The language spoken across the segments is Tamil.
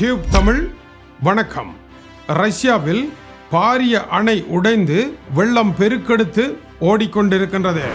டியூப் தமிழ் வணக்கம். ரஷ்யாவில் பாரிய அணை உடைந்து வெள்ளம் பெருக்கெடுத்து ஓடிக்கொண்டிருக்கின்றது.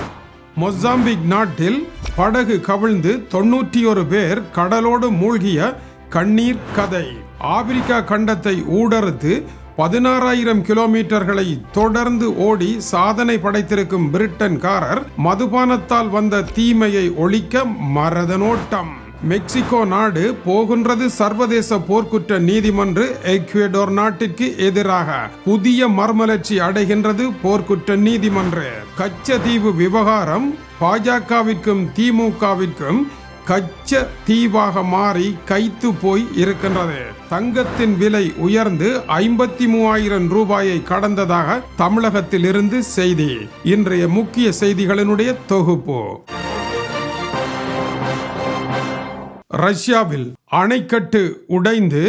மொசாம்பிக் நாட்டில் படகு கவிழ்ந்து தொண்ணூற்றி ஒரு பேர் கடலோடு மூழ்கிய கண்ணீர் கதை. ஆப்பிரிக்கா கண்டத்தை ஊடறுத்து பதினாறாயிரம் கிலோமீட்டர்களை தொடர்ந்து ஓடி சாதனை படைத்திருக்கும் பிரிட்டன்காரர் மதுபானத்தால் வந்த தீமையை ஒழிக்க மரதனோட்டம் மெக்சிகோ நாடு போகின்றது சர்வதேச போர்க்குற்ற நீதிமன்று எக்வெடோர் நாட்டிற்கு எதிராக புதிய மர்மலர்ச்சி அடைகின்றது போர்க்குற்ற நீதிமன்று. கச்சதீவு விவகாரம் பாஜகவிற்கும் திமுகவிற்கும் கச்ச தீவாக மாறி கைத்து போய் இருக்கின்றது. தங்கத்தின் விலை உயர்ந்து ஐம்பத்தி மூவாயிரம் ரூபாயை கடந்ததாக தமிழகத்தில் இருந்து செய்தி. இன்றைய முக்கிய செய்திகளினுடைய தொகுப்பு. ரஷ்யாவில் அணைக்கட்டு உடைந்து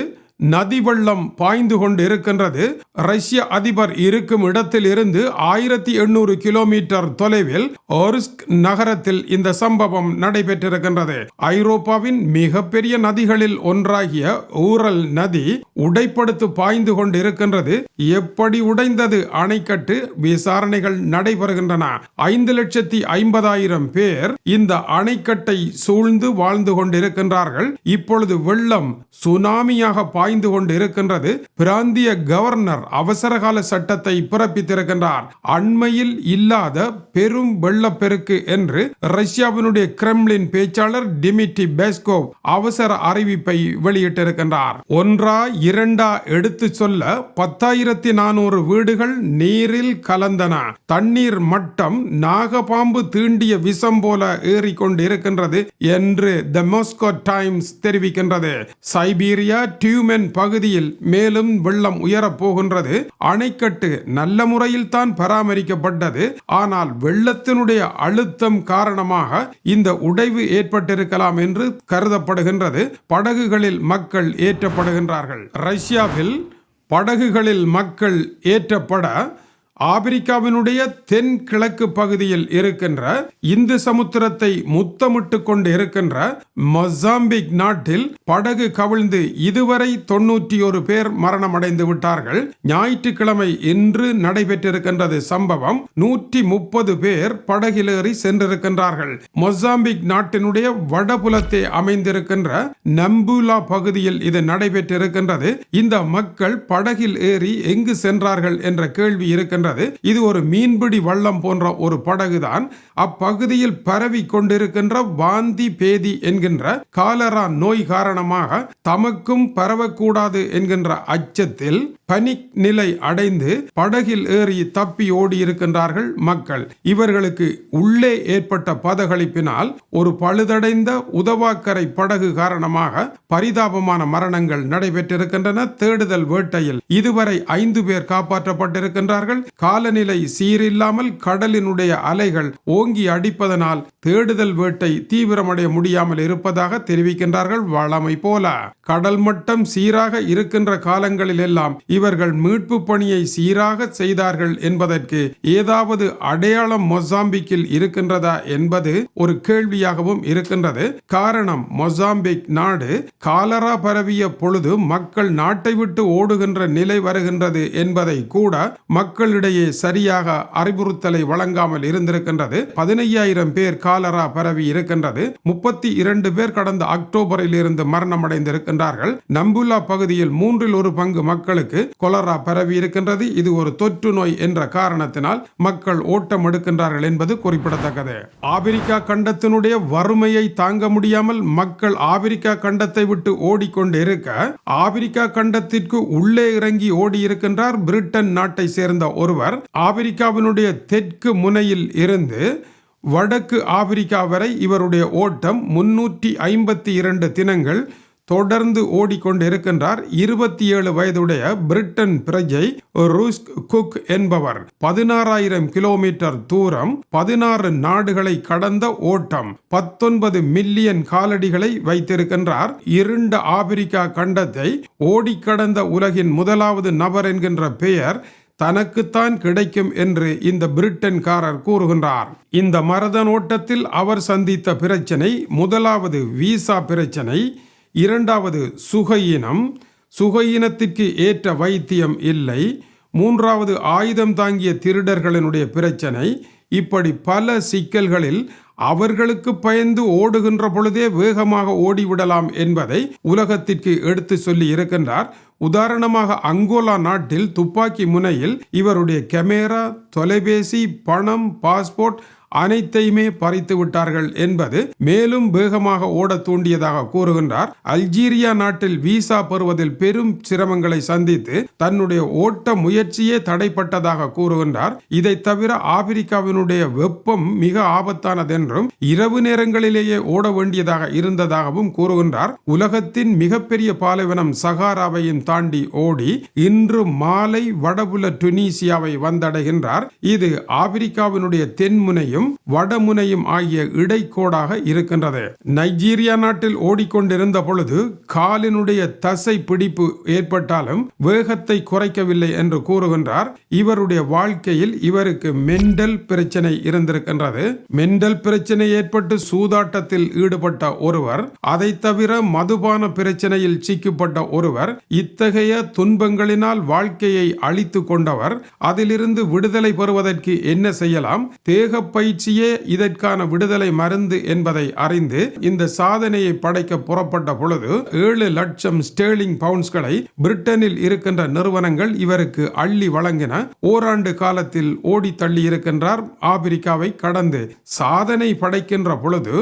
நதி வெள்ளம் பாய்ந்து கொண்டு இருக்கின்றது ரஷ்ய அதிபர் இருக்கும் இடத்தில் இருந்து ஆயிரத்தி எண்ணூறு கிலோமீட்டர் தொலைவில் ஒர்ஸ்க் நகரத்தில் இந்த சம்பவம் நடைபெற்றிருக்கின்றது. ஐரோப்பாவின் மிகப்பெரிய நதிகளில் ஒன்றாகிய ஊரல் நதி உடைப்படுத்து பாய்ந்து கொண்டு இருக்கின்றது எப்படி உடைந்தது அணைக்கட்டு விசாரணைகள் நடைபெறுகின்றன. ஐந்து லட்சத்தி ஐம்பதாயிரம் பேர் இந்த அணைக்கட்டை சூழ்ந்து வாழ்ந்து கொண்டிருக்கின்றார்கள். இப்பொழுது வெள்ளம் சுனாமியாக பாய் பாய்ந்து கொண்டு இருக்கின்றது பிராந்திய கவர்னர் அவசரகால சட்டத்தை பிறப்பித்திருக்கின்றார். அண்மையில் இல்லாத பெரும் வெள்ளப்பெருக்கு என்று ரஷ்யாவினுடைய கிரெம்லின் பேச்சாளர் டிமிட்ரி பேஸ்கோவ் அவசர அறிவிப்பை வெளியிட்டிருக்கின்றார். ஒன்றா இரண்டா எடுத்து சொல்ல பத்தாயிரத்தி நானூறு வீடுகள் நீரில் கலந்தன. தண்ணீர் மட்டம் நாகபாம்பு தீண்டிய விஷம் போல ஏறிக்கொண்டு இருக்கின்றது என்று த மோஸ்கோ டைம்ஸ் தெரிவிக்கின்றது. சைபீரியா டியூமென் பகுதியில் மேலும் வெள்ளம் உயரப் போகின்றது. அணைக்கட்டு நல்ல முறையில் தான் பராமரிக்கப்பட்டது. ஆனால் வெள்ளத்தினுடைய அழுத்தம் காரணமாக இந்த உடைவு ஏற்பட்டிருக்கலாம் என்று கருதப்படுகின்றது. படகுகளில் மக்கள் ஏற்றப்படுகின்றார்கள். ரஷ்யாவில் படகுகளில் மக்கள் ஏற்றப்பட ஆப்பிரிக்காவினுடைய தென் கிழக்கு பகுதியில் இருக்கின்ற இந்து சமுத்திரத்தை முத்தமிட்டு கொண்டு இருக்கின்ற மொசாம்பிக் நாட்டில் படகு கவிழ்ந்து இதுவரை தொன்னூற்றி ஒரு பேர் மரணமடைந்து விட்டார்கள். ஞாயிற்றுக்கிழமை இன்று நடைபெற்றிருக்கின்றது சம்பவம். நூற்றி முப்பது பேர் படகிலேறி சென்றிருக்கின்றார்கள். மொசாம்பிக் நாட்டினுடைய வடபுலத்தை அமைந்திருக்கின்ற நம்புலா பகுதியில் இது நடைபெற்றிருக்கின்றது. இந்த மக்கள் படகில் ஏறி எங்கு சென்றார்கள் என்ற கேள்வி இருக்கின்றது. இது ஒரு மீன்பிடி வள்ளம் போன்ற ஒரு படகுதான். அப்பகுதியில் பரவி கொண்டிருக்கின்ற வாந்தி பேதி என்கின்ற காலரா நோய் காரணமாக தமக்கும் பரவக்கூடாது என்கின்ற அச்சத்தில் பனிக் நிலை அடைந்து படகில் ஏறி தப்பி ஓடி இருக்கின்றார்கள் மக்கள். இவர்களுக்கு உள்ளே ஏற்பட்ட பதகளிப்பினால் ஒரு பழுதடைந்த உதவாக்கரை படகு காரணமாக பரிதாபமான மரணங்கள் நடைபெற்றிருக்கின்றன. தேடுதல் வேட்டையில் இதுவரை ஐந்து பேர் காப்பாற்றப்பட்டிருக்கின்றார்கள். காலநிலை சீரில்லாமல் கடலினுடைய அலைகள் ஓங்கி அடிப்பதனால் தேடுதல் வேட்டை தீவிரமடைய முடியாமல் இருப்பதாக தெரிவிக்கின்றார்கள் வளமை போல. கடல் மட்டம் சீராக இருக்கின்ற காலங்களில் எல்லாம் இவர்கள் மீட்பு பணியை சீராக செய்தார்கள் என்பதற்கு ஏதாவது அடையாளம் மொசாம்பிக்கில் இருக்கின்றதா என்பது ஒரு கேள்வியாகவும் இருக்கின்றது. காரணம் மொசாம்பிக் நாடு காலரா பரவிய பொழுது மக்கள் நாட்டை விட்டு ஓடுகின்ற நிலை வருகின்றது என்பதை கூட மக்களிடம் மக்களிடையே சரியாக அறிவுறுத்தலை வழங்காமல் இருந்திருக்கின்றது. பதினையாயிரம் பேர் காலரா பரவி இருக்கின்றது. முப்பத்தி இரண்டு பேர் கடந்த அக்டோபரில் இருந்து மரணமடைந்திருக்கின்றார்கள். நம்புலா பகுதியில் மூன்றில் ஒரு பங்கு மக்களுக்கு கொலரா பரவி இருக்கின்றது. இது ஒரு தொற்று நோய் என்ற காரணத்தினால் மக்கள் ஓட்டம் எடுக்கின்றார்கள் என்பது குறிப்பிடத்தக்கது. ஆப்பிரிக்கா கண்டத்தினுடைய வறுமையை தாங்க முடியாமல் மக்கள் ஆப்பிரிக்கா கண்டத்தை விட்டு ஓடிக்கொண்டு இருக்க ஆப்பிரிக்கா கண்டத்திற்கு உள்ளே இறங்கி ஓடி இருக்கின்றார் பிரிட்டன் நாட்டை சேர்ந்த ஒரு ஒருவர் ஆப்பிரிக்காவினுடைய தெற்கு முனையில் இருந்து வடக்கு ஆப்பிரிக்கா வரை இவருடைய ஓட்டம் முன்னூற்றி ஐம்பத்தி இரண்டு தினங்கள் தொடர்ந்து ஓடிக்கொண்டிருக்கின்றார். இருபத்தி ஏழு வயதுடைய பிரிட்டன் பிரஜை ரூஸ்க் குக் என்பவர். பதினாறாயிரம் கிலோமீட்டர் தூரம் பதினாறு நாடுகளை கடந்த ஓட்டம். பத்தொன்பது மில்லியன் காலடிகளை வைத்திருக்கின்றார். இருண்ட ஆப்பிரிக்கா கண்டத்தை ஓடிக்கடந்த உலகின் முதலாவது நபர் என்கின்ற பெயர் தனக்குத்தான் கிடைக்கும் என்று இந்த பிரிட்டன்காரர் கூறுகின்றார். இந்த மரதன் ஓட்டத்தில் அவர் சந்தித்த பிரச்சனை முதலாவது விசா பிரச்சனை இரண்டாவது சுகையினம். சுகையினத்திற்கு ஏற்ற வைத்தியம் இல்லை. மூன்றாவது ஆயுதம் தாங்கிய திருடர்களினுடைய பிரச்சனை இப்படி பல சிக்கல்களில் அவர்களுக்கு பயந்து ஓடுகின்ற பொழுதே வேகமாக ஓடிவிடலாம் என்பதை உலகத்திற்கு எடுத்து சொல்லி இருக்கின்றார். உதாரணமாக அங்கோலா நாட்டில் துப்பாக்கி முனையில் இவருடைய கேமரா தொலைபேசி பணம் பாஸ்போர்ட் அனைத்தையுமே பறித்து விட்டார்கள் என்பது மேலும் வேகமாக ஓட தூண்டியதாக கூறுகின்றார். அல்ஜீரியா நாட்டில் விசா பெறுவதில் பெரும் சிரமங்களை சந்தித்து தன்னுடைய ஓட்ட முயற்சியே தடைப்பட்டதாக கூறுகின்றார். இதை தவிர ஆப்பிரிக்காவினுடைய வெப்பம் மிக ஆபத்தானதென்றும் இரவு நேரங்களிலேயே ஓட வேண்டியதாக இருந்ததாகவும் கூறுகின்றார். உலகத்தின் மிகப்பெரிய பாலைவனம் சகாராவையும் தாண்டி ஓடி இன்று மாலை வடபுல டுனீசியாவை வந்தடைகின்றார். இது ஆப்பிரிக்காவினுடைய தென்முனையும் முனையும் வடமுனையும் ஆகிய இடைக்கோடாக இருக்கின்றது. நைஜீரியா நாட்டில் ஓடிக்கொண்டிருந்த பொழுது காலினுடைய தசை பிடிப்பு ஏற்பட்டாலும் வேகத்தை குறைக்கவில்லை என்று கூறுகின்றார். இவருடைய வாழ்க்கையில் இவருக்கு மெண்டல் பிரச்சனை இருந்திருக்கின்றது. மெண்டல் பிரச்சனை ஏற்பட்டு சூதாட்டத்தில் ஈடுபட்ட ஒருவர் அதை தவிர மதுபான பிரச்சனையில் சிக்கப்பட்ட ஒருவர் இத்தகைய துன்பங்களினால் வாழ்க்கையை அழித்து கொண்டவர் அதிலிருந்து விடுதலை பெறுவதற்கு என்ன செய்யலாம்? தேகப்பை பயிற்சியே இதற்கான விடுதலை மருந்து என்பதை அறிந்து இந்த சாதனையை படைக்க புறப்பட்ட பொழுது ஏழு லட்சம் ஸ்டேர்லிங் பவுண்ட்ஸ்களை பிரிட்டனில் இருக்கின்ற நிறுவனங்கள் இவருக்கு அள்ளி வழங்கின. ஓராண்டு காலத்தில் ஓடி தள்ளி இருக்கின்றார் ஆப்பிரிக்காவை கடந்து சாதனை படைக்கின்ற பொழுது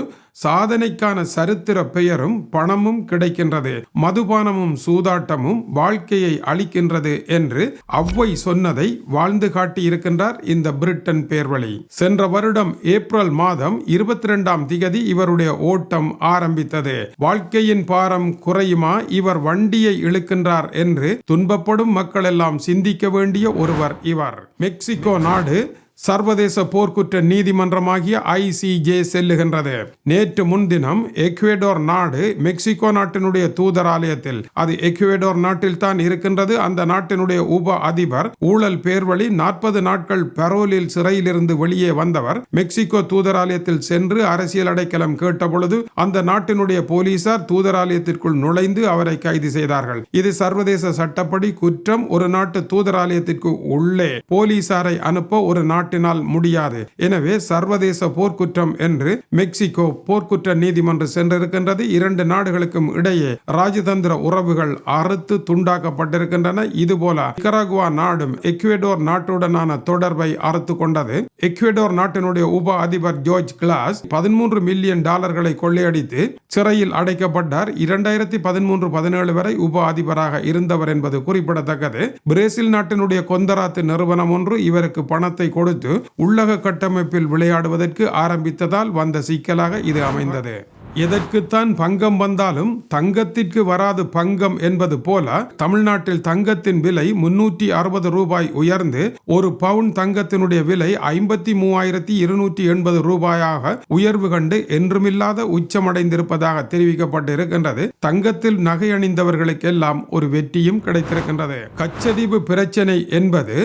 சாதனைக்கான சரித்திர பெயரும் பணமும் கிடைக்கின்றது. மதுபானமும் சூதாட்டமும் வாழ்க்கையை அளிக்கின்றது என்று அவ்வை சொன்னதை வாழ்ந்து காட்டியிருக்கின்றார் இந்த பிரிட்டன் பேர்வழி. சென்ற வருடம் ஏப்ரல் மாதம் இருபத்தி இரண்டாம் திகதி இவருடைய ஓட்டம் ஆரம்பித்தது. வாழ்க்கையின் பாரம் குறையுமா? இவர் வண்டியை இழுக்கின்றார் என்று துன்பப்படும் மக்கள் எல்லாம் சிந்திக்க வேண்டிய ஒருவர் இவர். மெக்சிகோ நாடு சர்வதேச போர்க்குற்ற நீதிமன்றமாகிய ஐசிஜே செல்லுகின்றது. நேற்று முன்தினம் எக்வேடோர் நாடு மெக்சிகோ நாட்டினுடைய தூதராலயத்தில் அது எக்வேடோர் நாட்டில் தான் இருக்கின்றது. அந்த நாட்டினுடைய உப அதிபர் ஊழல் பேர்வழி நாற்பது நாட்கள் பரோலில் சிறையிலிருந்து வெளியே வந்தவர் மெக்சிகோ தூதராலயத்தில் சென்று அரசியல் அடைக்கலம் கேட்டபொழுது அந்த நாட்டினுடைய போலீசார் தூதராலயத்திற்குள் நுழைந்து அவரை கைது செய்தார்கள். இது சர்வதேச சட்டப்படி குற்றம். ஒரு நாட்டு தூதராலயத்திற்கு உள்ளே போலீசாரை அனுப்ப ஒரு நாட்டு நாட்டினால் முடியாது. எனவே சர்வதேச போர்க்குற்றம் என்று மெக்சிகோ போர்க்குற்ற நீதிமன்றம் சென்றிருக்கின்றது. இரண்டு நாடுகளுக்கும் இடையே ராஜதந்திர உறவுகள் அறுத்து துண்டாக்கப்பட்டிருக்கின்றன. இதுபோல நிகராகுவா நாடும் எக்வேடோர் நாட்டுடனான தொடர்பை அறுத்து கொண்டது. எக்வேடோர் நாட்டினுடைய உப அதிபர் ஜோர்ஜ் கிளாஸ் பதிமூன்று மில்லியன் டாலர்களை கொள்ளையடித்து சிறையில் அடைக்கப்பட்டார். இரண்டாயிரத்தி பதிமூன்று பதினேழு வரை உப அதிபராக இருந்தவர் என்பது குறிப்பிடத்தக்கது. பிரேசில் நாட்டினுடைய கொந்தராத்து நிறுவனம் ஒன்று. இவருக்கு பணத்தை கொடு கொடுத்து உள்ளக கட்டமைப்பில் விளையாடுவதற்கு ஆரம்பித்ததால் வந்த சிக்கலாக இது அமைந்தது. எதற்குத்தான் பங்கம் வந்தாலும் தங்கத்திற்கு வராது பங்கம் என்பது போல தமிழ்நாட்டில் தங்கத்தின் விலை முன்னூற்றி அறுபது ரூபாய் உயர்ந்து ஒரு பவுன் தங்கத்தினுடைய விலை ஐம்பத்தி மூவாயிரத்தி இருநூற்றி எண்பது ரூபாயாக உயர்வு கண்டு என்றுமில்லாத உச்சமடைந்திருப்பதாக தெரிவிக்கப்பட்டிருக்கின்றது. தங்கத்தில் நகை அணிந்தவர்களுக்கெல்லாம் ஒரு வெற்றியும் கிடைத்திருக்கின்றது. கச்சதீவு பிரச்சனை என்பது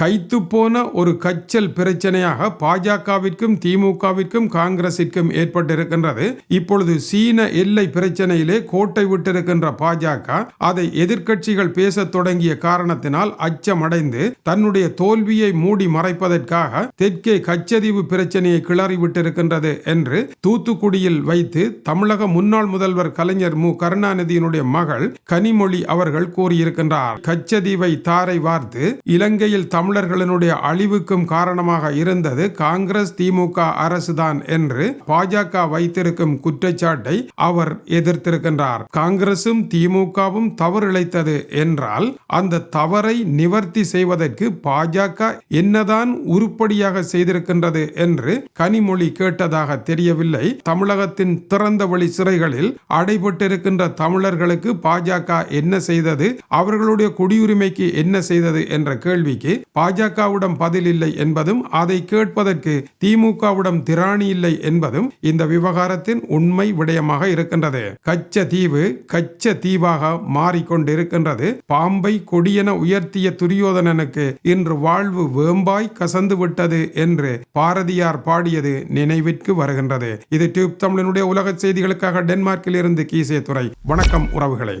கைத்துப்போன ஒரு கச்சல் பிரச்சனையாக பாஜகவிற்கும் திமுகவிற்கும் காங்கிரசிற்கும் ஏற்பட்டிருக்கின்றது. இப்பொழுது சீன எல்லை பிரச்சனையிலே கோட்டை விட்டிருக்கின்ற பாஜக அதை எதிர்க்கட்சிகள் பேசத் தொடங்கிய காரணத்தினால் அச்சமடைந்து தன்னுடைய தோல்வியை மூடி மறைப்பதற்காக தெற்கே கச்சதீவு பிரச்சனையை கிளறி விட்டிருக்கின்றது என்று தூத்துக்குடியில் வைத்து தமிழக முன்னாள் முதல்வர் கலைஞர் மு. கருணாநிதியினுடைய மகள் கனிமொழி அவர்கள் கூறியிருக்கின்றார். கச்சதீவை தாரை வார்த்து இலங்கையில் தமிழ் தமிழர்களினுடைய அழிவுக்கும் காரணமாக இருந்தது காங்கிரஸ் திமுக அரசுதான் என்று பாஜக வைத்திருக்கும் குற்றச்சாட்டை அவர் எதிர்த்திருக்கின்றார். காங்கிரசும் திமுகவும் தவறிழைத்தது என்றால் அந்த தவறை நிவர்த்தி செய்வதற்கு பாஜக என்னதான் உருப்படியாக செய்திருக்கின்றது என்று கனிமொழி கேட்டதாக தெரியவில்லை. தமிழகத்தின் திறந்த வழி சிறைகளில் அடைபட்டிருக்கின்ற தமிழர்களுக்கு பாஜக என்ன செய்தது? அவர்களுடைய குடியுரிமைக்கு என்ன செய்தது? என்ற கேள்விக்கு பாஜகவிடம் பதில் இல்லை என்பதும் அதை கேட்பதற்கு திமுகவிடம் திராணி இல்லை என்பதும் இந்த விவகாரத்தின் உண்மை விடயமாக இருக்கின்றது. கச்ச தீவு கச்ச தீவாக மாறிக்கொண்டிருக்கின்றது. பாம்பை கொடியென உயர்த்திய துரியோதனனுக்கு இன்று வாழ்வு வேம்பாய் கசந்து விட்டது என்று பாரதியார் பாடியது நினைவிற்கு வருகின்றது. இது டியூப் தமிழனுடைய உலக செய்திகளுக்காக டென்மார்க்கில் இருந்து கீசே துறை வணக்கம் உறவுகளே.